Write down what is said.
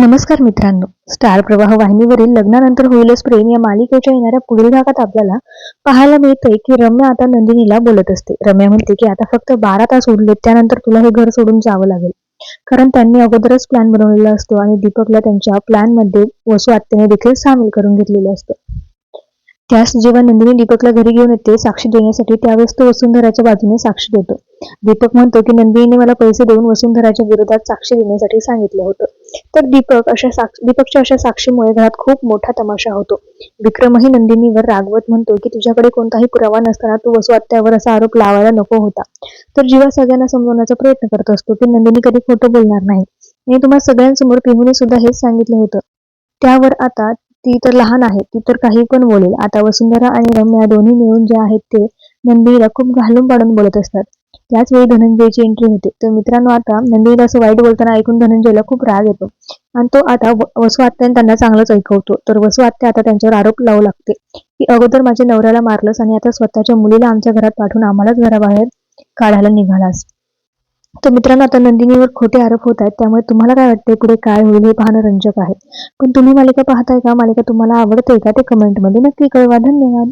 नमस्कार मित्रांनो. स्टार प्रवाह वाहिनीवरील लग्नानंतर होईलच प्रेम या मालिकेच्या येणाऱ्या पुढील भागात आपल्याला पाहायला मिळतंय की रम्या आता नंदिनीला बोलत असते. रम्या म्हणते की आता फक्त बारा तास उरले त्यानंतर तुला हे घर सोडून जावं लागेल. कारण त्यांनी अगोदरच प्लॅन बनवलेला असतो आणि दीपकला त्यांच्या प्लॅनमध्ये वसू आत्याने देखील सामील करून घेतलेलं असतं. त्यास जेव्हा नंदिनी दीपकला घरी घेऊन येते साक्षी देण्यासाठी त्यावेळेस तो वसुंधराच्या बाजूने साक्षी देतो. दीपक म्हणतो की नंदिनीने मला पैसे देऊन वसुंधराच्या विरोधात साक्षी देण्यासाठी सांगितलं होतं. तर दीपक अशा साक्ष दीपकच्या अशा साक्षीमुळे घरात खूप मोठा तमाशा होतो. विक्रमही नंदिनीवर रागवत म्हणतो की तुझ्याकडे कोणताही पुरावा नसताना तू वसुआत्यावर असा आरोप लावायला नको होता. तर जीवा सगळ्यांना समजवण्याचा प्रयत्न करत असतो की नंदिनी कधी खोटं बोलणार नाही. आणि तुम्हाला सगळ्यांसमोर पिहूने सुद्धा हेच सांगितलं होतं. त्यावर आता ती तर लहान आहे ती तर काही पण बोलेल. आता वसुंधरा आणि रम्या दोन्ही मिळून जे आहेत ते नंदिनीला खूप घालून पाडून बोलत असतात. त्याच वेळी धनंजयची एंट्री होते. तर मित्रांनो आता नंदिनीला असं वाईट बोलताना ऐकून धनंजयला खूप राग येतो. आणि तो आता वसू आत्याने त्यांना चांगलंच ऐकवतो. तर वसू आत्या आता त्यांच्यावर आरोप लावू लागते. की अगोदर माझ्या नवऱ्याला मारलंस आणि आता स्वतःच्या मुलीला आमच्या घरात पाठवून आम्हालाच घराबाहेर काढायला निघालास. तर मित्रांनो आता नंदिनीवर खोटे आरोप होत आहेत. त्यामुळे तुम्हाला काय वाटतंय? पुढे काय होईल? हे पाहणं रंजक आहे. पण तुम्ही मालिका पाहताय का? मालिका तुम्हाला आवडते का? ते कमेंटमध्ये नक्की कळवा. धन्यवाद.